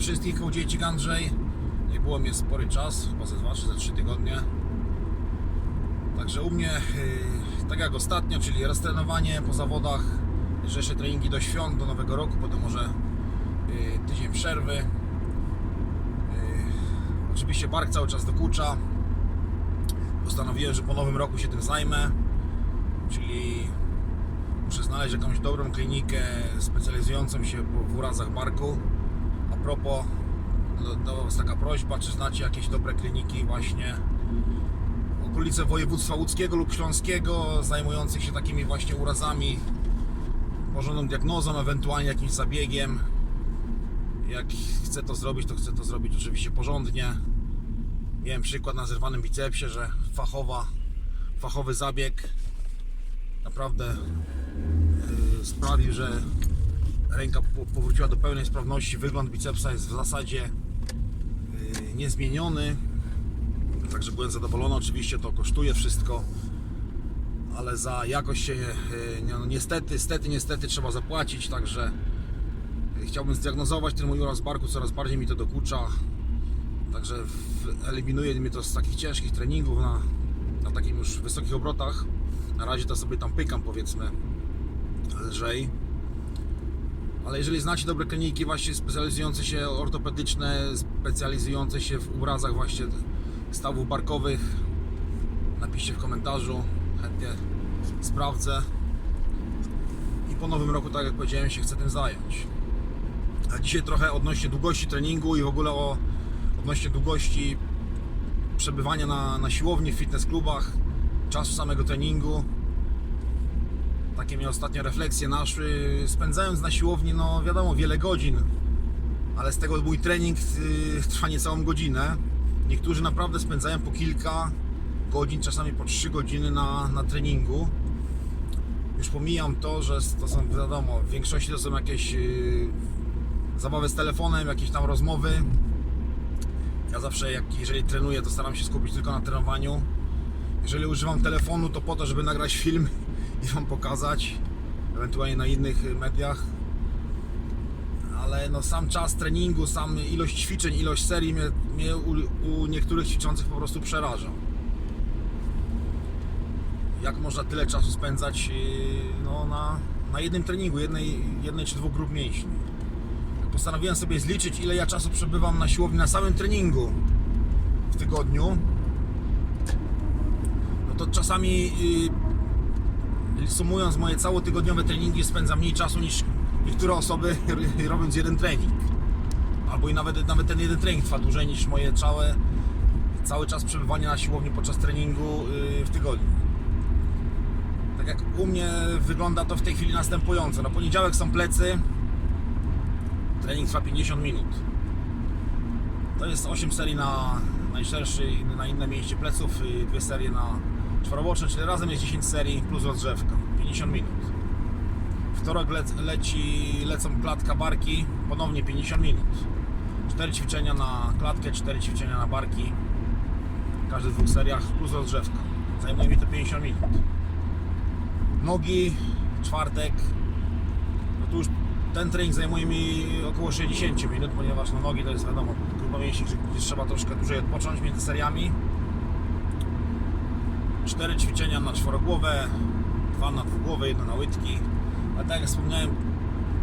Wszystkich, Kołodziejcik Andrzej. Nie było mnie spory czas, chyba ze 2 czy ze 3 tygodnie. Także u mnie, yy, tak jak ostatnio, czyli roztrenowanie po zawodach, jeszcze treningi do świąt, do nowego roku, potem może yy, tydzień przerwy. Yy, oczywiście bark cały czas dokucza. Postanowiłem, że po nowym roku się tym zajmę, czyli muszę znaleźć jakąś dobrą klinikę specjalizującą się w urazach barku. Propos, do, do Was taka prośba, czy znacie jakieś dobre kliniki właśnie okolice województwa łódzkiego lub śląskiego, zajmujących się takimi właśnie urazami, porządną diagnozą, ewentualnie jakimś zabiegiem. Jak chcę to zrobić, to chcę to zrobić oczywiście porządnie. Miałem przykład na zerwanym bicepsie, że fachowa, fachowy zabieg naprawdę yy, sprawił, że ręka po- powróciła do pełnej sprawności. Wygląd bicepsa jest w zasadzie yy, niezmieniony. Także byłem zadowolony. Oczywiście to kosztuje wszystko, ale za jakość się yy, no, niestety, niestety, niestety trzeba zapłacić. Także yy, chciałbym zdiagnozować ten mój uraz barku. Coraz bardziej mi to dokucza. Także eliminuje mnie to z takich ciężkich treningów na, na już wysokich obrotach. Na razie to sobie tam pykam powiedzmy lżej. Ale jeżeli znacie dobre kliniki właśnie specjalizujące się ortopedyczne, specjalizujące się w urazach właśnie stawów barkowych, napiszcie w komentarzu, chętnie sprawdzę. I po nowym roku, tak jak powiedziałem, się chcę tym zająć. A dzisiaj trochę odnośnie długości treningu i w ogóle o odnośnie długości przebywania na, na siłowni, w fitness klubach, czasu samego treningu. Takie mi ostatnio refleksje naszły. Spędzając na siłowni, no wiadomo, wiele godzin, ale z tego mój trening y, trwa niecałą godzinę. Niektórzy naprawdę spędzają po kilka godzin, czasami po 3 godziny na, na treningu. Już pomijam to, że to są, wiadomo, w większości to są jakieś y, zabawy z telefonem, jakieś tam rozmowy. Ja zawsze, jak, jeżeli trenuję, to staram się skupić tylko na trenowaniu. Jeżeli używam telefonu, to po to, żeby nagrać film i Wam pokazać, ewentualnie na innych mediach. Ale no sam czas treningu, sam ilość ćwiczeń, ilość serii mnie, mnie u, u niektórych ćwiczących po prostu przeraża. Jak można tyle czasu spędzać yy, no, na, na jednym treningu, jednej, jednej czy dwóch grup mięśni? Postanowiłem sobie zliczyć, ile ja czasu przebywam na siłowni na samym treningu w tygodniu. No to czasami yy, sumując moje całotygodniowe treningi spędzam mniej czasu niż niektóre osoby robiąc jeden trening. Albo i nawet, nawet ten jeden trening trwa dłużej niż moje całe, cały czas przebywania na siłowni podczas treningu yy, w tygodniu. Tak jak u mnie wygląda to w tej chwili następująco. Na poniedziałek są plecy, trening trwa 50 minut. To jest 8 serii na najszerszy na inne mięśnie pleców, dwie serie na czworoboczne, czyli razem jest 10 serii plus rozgrzewka. 50 minut. Wtorek lec, leci, lecą klatka barki, ponownie 50 minut. 4 ćwiczenia na klatkę, 4 ćwiczenia na barki. W każdych dwóch seriach plus rozgrzewka. Zajmuje mi to 50 minut. Nogi, czwartek, no tu już ten trening zajmuje mi około 60 minut, ponieważ no nogi to jest wiadomo, grupa mięśni, gdzie trzeba troszkę dłużej odpocząć między seriami. Cztery ćwiczenia na czworogłowę, dwa na dwugłowę, jedno na łydki. A tak jak wspomniałem,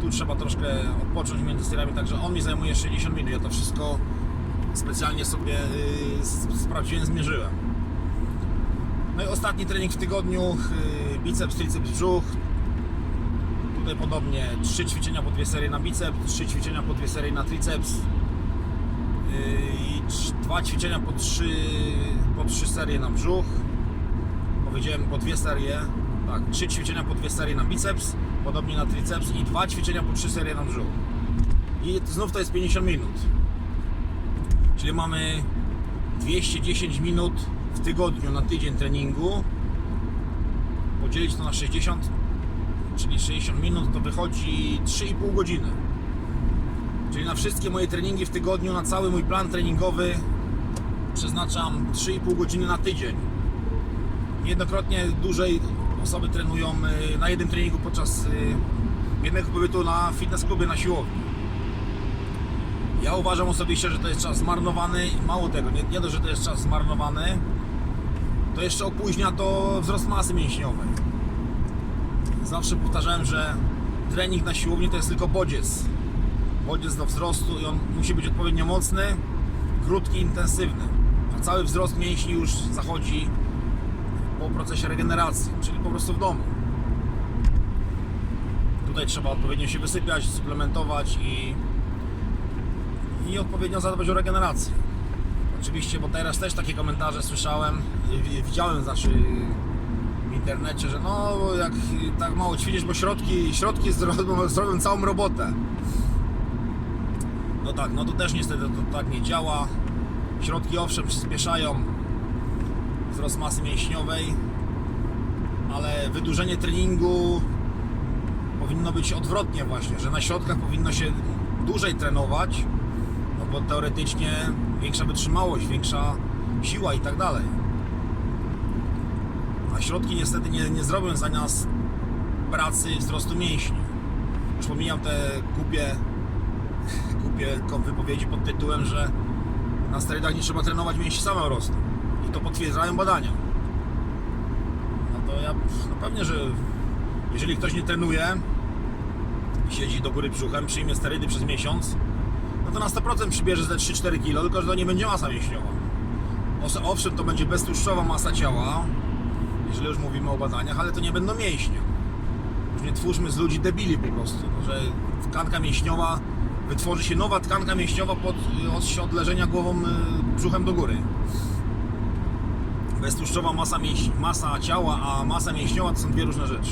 tu trzeba troszkę odpocząć między seriami, także on mi zajmuje 60 minut. Ja to wszystko specjalnie sobie yy, sprawdziłem, zmierzyłem. No i ostatni trening w tygodniu, yy, biceps, triceps, brzuch, Tutaj podobnie trzy ćwiczenia po dwie serie na biceps, trzy ćwiczenia po dwie serie na triceps yy, i dwa ćwiczenia po trzy, po trzy serie na brzuch. Powiedziałem po dwie serie, tak, trzy ćwiczenia po dwie serie na biceps, podobnie na triceps i dwa ćwiczenia po trzy serie na brzuch. I znów to jest 50 minut. Czyli mamy 210 minut w tygodniu na tydzień treningu. Podzielić to na 60 czyli 60 minut, to wychodzi 3,5 godziny. Czyli na wszystkie moje treningi w tygodniu, na cały mój plan treningowy przeznaczam 3,5 godziny na tydzień. Niejednokrotnie dłużej osoby trenują y, na jednym treningu podczas y, jednego pobytu na fitness klubie na siłowni. Ja uważam osobiście, że to jest czas zmarnowany mało tego, nie, nie dość, że to jest czas zmarnowany, to jeszcze opóźnia to wzrost masy mięśniowej. Zawsze powtarzałem, że trening na siłowni to jest tylko bodziec. Bodziec do wzrostu i on musi być odpowiednio mocny, krótki, intensywny. A cały wzrost mięśni już zachodzi procesie regeneracji, czyli po prostu w domu. Tutaj trzeba odpowiednio się wysypiać, suplementować i, i odpowiednio zadbać o regenerację. Oczywiście, bo teraz też takie komentarze słyszałem, widziałem znaczy w internecie, że no jak tak mało ćwiczysz, bo środki, środki zrobią, zrobią całą robotę. No tak, no to też niestety to tak nie działa. Środki owszem przyspieszają wzrost masy mięśniowej, ale wydłużenie treningu powinno być odwrotnie właśnie, że na środkach powinno się dłużej trenować, no bo teoretycznie większa wytrzymałość, większa siła i tak dalej. A środki niestety nie, nie zrobią za nas pracy wzrostu mięśni. Już pomijam te głupie, głupie wypowiedzi pod tytułem, że na sterydach nie trzeba trenować, mięśnie same rosną. To potwierdzają badania. No to ja, no pewnie, że jeżeli ktoś nie trenuje, siedzi do góry brzuchem, przyjmie sterydy przez miesiąc, no to na 100% przybierze ze 3-4 kg, tylko że to nie będzie masa mięśniowa. Owszem- to będzie beztłuszczowa masa ciała, jeżeli już mówimy o badaniach, ale to nie będą mięśnie. Już nie twórzmy z ludzi debili po prostu, no, że tkanka mięśniowa, wytworzy się nowa tkanka mięśniowa pod, od, od leżenia głową, y, brzuchem do góry. Beztłuszczowa masa, masa ciała, a masa mięśniowa to są dwie różne rzeczy.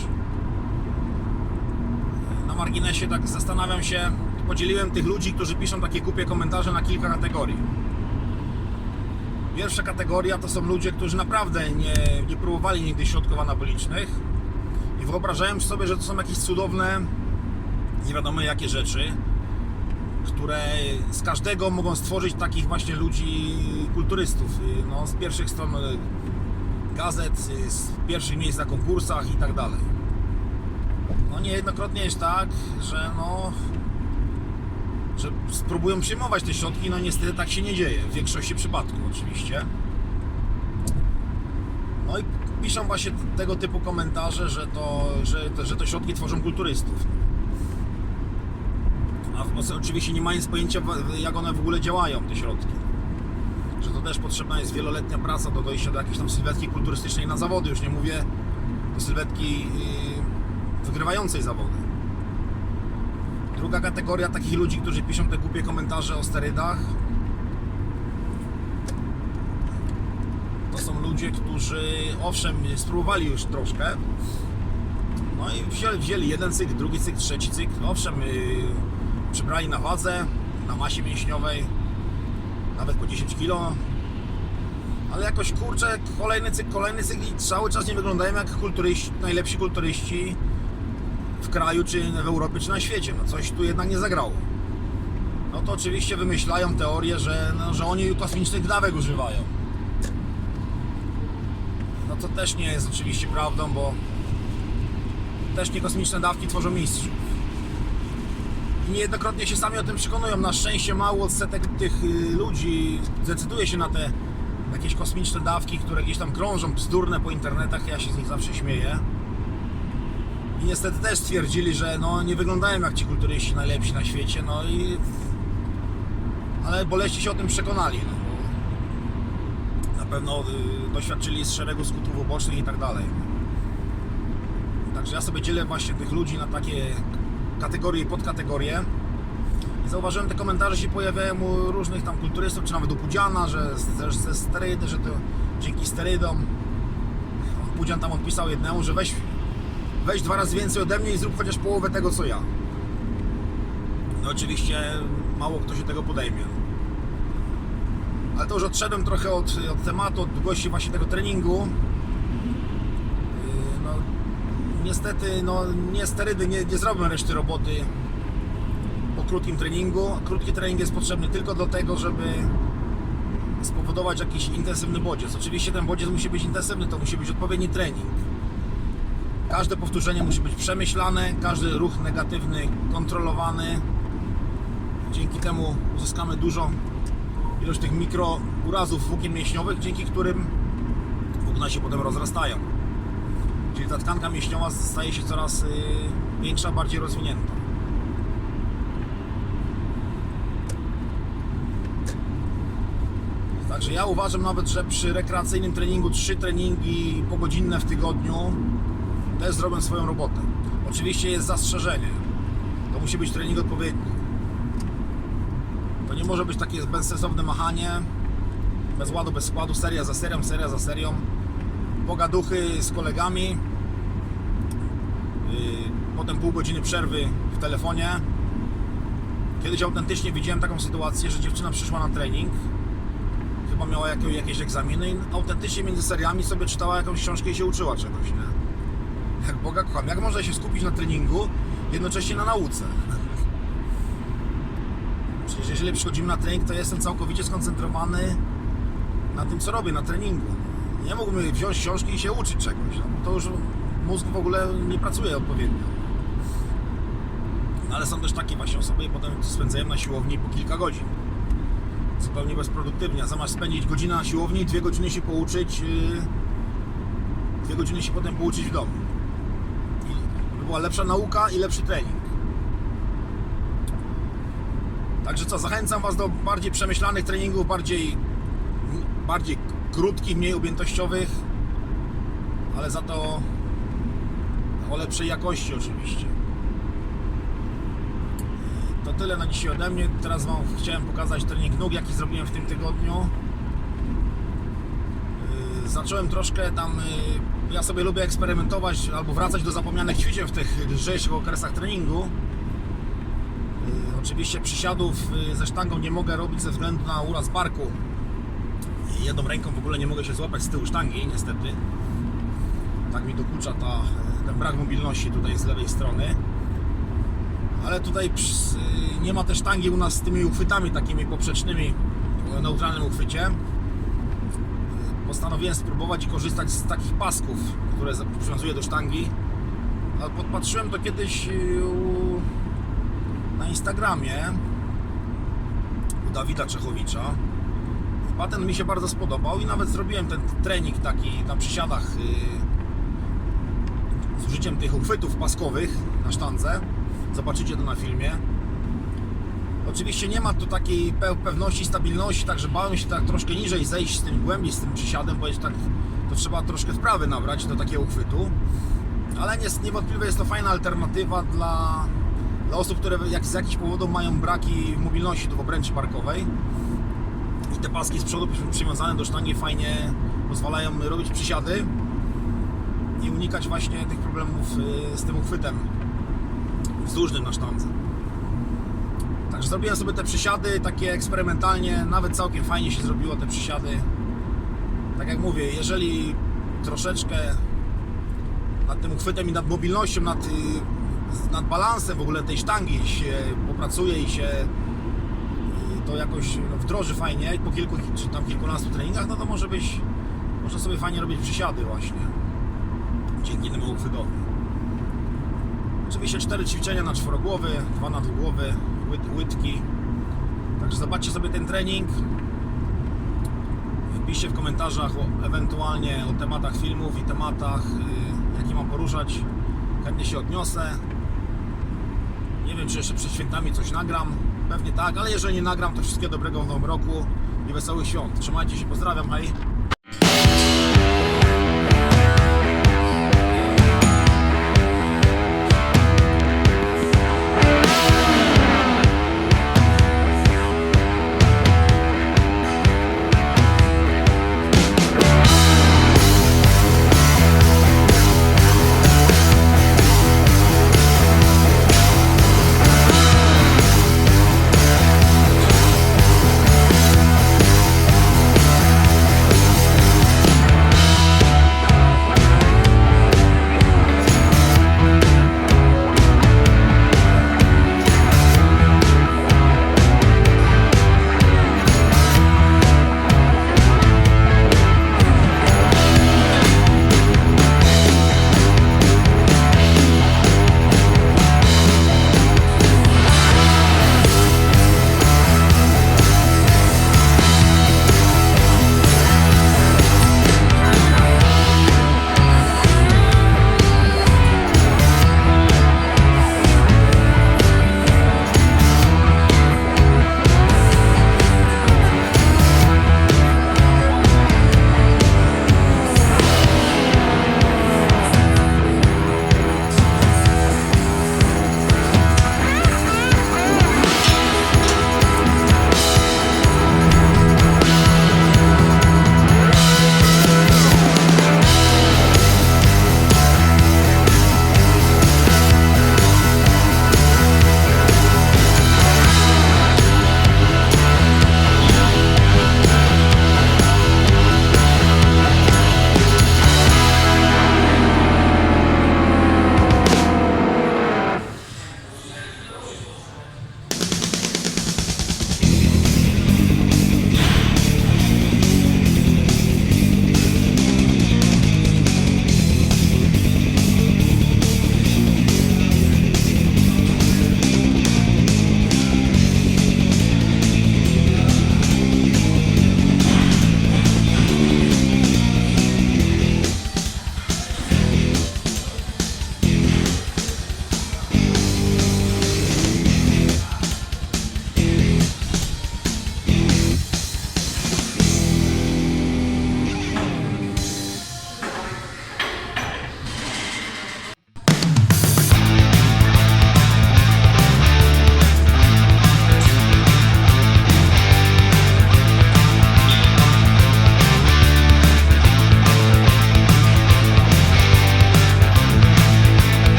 Na marginesie tak zastanawiam się, podzieliłem tych ludzi, którzy piszą takie głupie komentarze na kilka kategorii. Pierwsza kategoria to są ludzie, którzy naprawdę nie, nie próbowali nigdy środków anabolicznych i wyobrażają sobie, że to są jakieś cudowne, nie wiadomo jakie rzeczy, które z każdego mogą stworzyć takich właśnie ludzi kulturystów. y, No, z pierwszych stron y, gazet, y, z pierwszych miejsc na konkursach i tak dalej. No niejednokrotnie jest tak, że no że spróbują przyjmować te środki, no niestety tak się nie dzieje, w większości przypadków oczywiście. No i piszą właśnie tego typu komentarze, że to, że, że to środki tworzą kulturystów. A w- oczywiście nie mając pojęcia, jak one w ogóle działają, te środki. Że to też potrzebna jest wieloletnia praca do dojścia do jakiejś tam sylwetki kulturystycznej na zawody. Już nie mówię do sylwetki yy, wygrywającej zawody. Druga kategoria takich ludzi, którzy piszą te głupie komentarze o sterydach, to są ludzie, którzy owszem spróbowali już troszkę, no i wzięli, wzięli jeden cykl, drugi cykl, trzeci cykl, owszem yy, przybrali na wadze, na masie mięśniowej, nawet po 10 kg, ale jakoś kurczę, kolejny cykl, kolejny cykl i cały czas nie wyglądają jak kulturyści, najlepsi kulturyści w kraju, czy w Europie, czy na świecie. No coś tu jednak nie zagrało. No to oczywiście wymyślają teorię, że, no, że oni kosmicznych dawek używają. No to też nie jest oczywiście prawdą, bo też nie kosmiczne dawki tworzą mistrzów. I niejednokrotnie się sami o tym przekonują. Na szczęście mało odsetek tych y, ludzi decyduje się na te jakieś kosmiczne dawki, które gdzieś tam krążą bzdurne po internetach. Ja się z nich zawsze śmieję. I niestety też stwierdzili, że no, nie wyglądają jak ci kulturyści najlepsi na świecie, no i... Ale boleści się o tym przekonali, no na pewno y, doświadczyli z szeregu skutków ubocznych i tak dalej. Także ja sobie dzielę właśnie tych ludzi na takie kategorie i podkategorie. I zauważyłem, te komentarze się pojawiają u różnych tam kulturystów, czy nawet u Pudziana, że ze sterydy, że to dzięki sterydom. Pudzian tam odpisał jednemu, że weź weź dwa razy więcej ode mnie i zrób chociaż połowę tego, co ja. No oczywiście mało kto się tego podejmie. Ale to już odszedłem trochę od, od tematu, od długości właśnie tego treningu. Yy, No, niestety, no, nie sterydy nie, nie zrobią reszty roboty po krótkim treningu. Krótki trening jest potrzebny tylko do tego, żeby spowodować jakiś intensywny bodziec. Oczywiście ten bodziec musi być intensywny, to musi być odpowiedni trening. Każde powtórzenie musi być przemyślane, każdy ruch negatywny kontrolowany. Dzięki temu uzyskamy dużą ilość tych mikrourazów włókien mięśniowych, dzięki którym włókna się potem rozrastają. Czyli ta tkanka mięśniowa staje się coraz y, większa, bardziej rozwinięta. Także ja uważam nawet, że przy rekreacyjnym treningu trzy treningi pogodzinne w tygodniu też zrobią swoją robotę. Oczywiście jest zastrzeżenie. To musi być trening odpowiedni. To nie może być takie bezsensowne machanie, bez ładu, bez składu, seria za serią, seria za serią. Pogaduchy z kolegami, yy, potem pół godziny przerwy w telefonie. Kiedyś autentycznie widziałem taką sytuację, że dziewczyna przyszła na trening, chyba miała jakieś egzaminy i autentycznie między seriami sobie czytała jakąś książkę i się uczyła czegoś, nie? Jak Boga kocham, jak można się skupić na treningu, jednocześnie na nauce? Przecież jeżeli przychodzimy na trening, to jestem całkowicie skoncentrowany na tym, co robię, na treningu. Nie mógłbym wziąć książki i się uczyć czegoś. No, to już mózg w ogóle nie pracuje odpowiednio. No, ale są też takie właśnie osoby i potem spędzają na siłowni po kilka godzin. Zupełnie bezproduktywnie. A zamiast spędzić godzinę na siłowni, dwie godziny się pouczyć, yy, dwie godziny się potem pouczyć w domu. I by była lepsza nauka i lepszy trening. Także co, zachęcam Was do bardziej przemyślanych treningów, bardziej, bardziej krótkich, mniej objętościowych, ale za to o lepszej jakości oczywiście. To tyle na dzisiaj ode mnie. Teraz Wam chciałem pokazać trening nóg, jaki zrobiłem w tym tygodniu. Yy, Zacząłem troszkę tam. yy, Ja sobie lubię eksperymentować albo wracać do zapomnianych ćwiczeń w tych lżejszych okresach treningu. Yy, Oczywiście przysiadów ze sztangą nie mogę robić ze względu na uraz barku. Jedną ręką w ogóle nie mogę się złapać z tyłu sztangi, niestety. Tak mi dokucza ta, ten brak mobilności tutaj z lewej strony. Ale tutaj yy, nie ma też sztangi u nas z tymi uchwytami takimi poprzecznymi o neutralnym uchwycie. Postanowiłem spróbować i korzystać z takich pasków, które przywiązuję do sztangi. Podpatrzyłem to kiedyś na Instagramie u Dawida Czechowicza. Patent mi się bardzo spodobał i nawet zrobiłem ten trening taki na przysiadach yy, z użyciem tych uchwytów paskowych na sztandze. Zobaczycie to na filmie. Oczywiście nie ma tu takiej pe- pewności, stabilności, także bałem się tak troszkę niżej zejść z tym głębiej z tym przysiadem, bo jest tak, to trzeba troszkę wprawy nabrać do takiego uchwytu. Ale nie, niewątpliwie jest to fajna alternatywa dla, dla osób, które jak, z jakichś powodów mają braki mobilności tu w obręczy barkowej. Te paski z przodu przy- przywiązane do sztangi fajnie pozwalają robić przysiady i unikać właśnie tych problemów y, z tym uchwytem wzdłużnym na sztandze. Także zrobiłem sobie te przysiady takie eksperymentalnie, nawet całkiem fajnie się zrobiło te przysiady. Tak jak mówię, jeżeli troszeczkę nad tym uchwytem i nad mobilnością, nad, y, nad balansem w ogóle tej sztangi się popracuje i się to jakoś no, wdroży fajnie po kilku czy tam kilkunastu treningach, no to może być, można sobie fajnie robić przysiady właśnie dzięki temu uchwytowi. Oczywiście cztery ćwiczenia na czworogłowy, dwa na dwugłowy, łyt, łydki. Także zobaczcie sobie ten trening. Wpiszcie w komentarzach o, ewentualnie o tematach filmów i tematach, y, jakie mam poruszać. Chętnie się odniosę. Nie wiem, czy jeszcze przed świętami coś nagram. Pewnie tak, ale jeżeli nie nagram, to wszystkiego dobrego w nowym roku i wesołych świąt. Trzymajcie się, pozdrawiam, hej!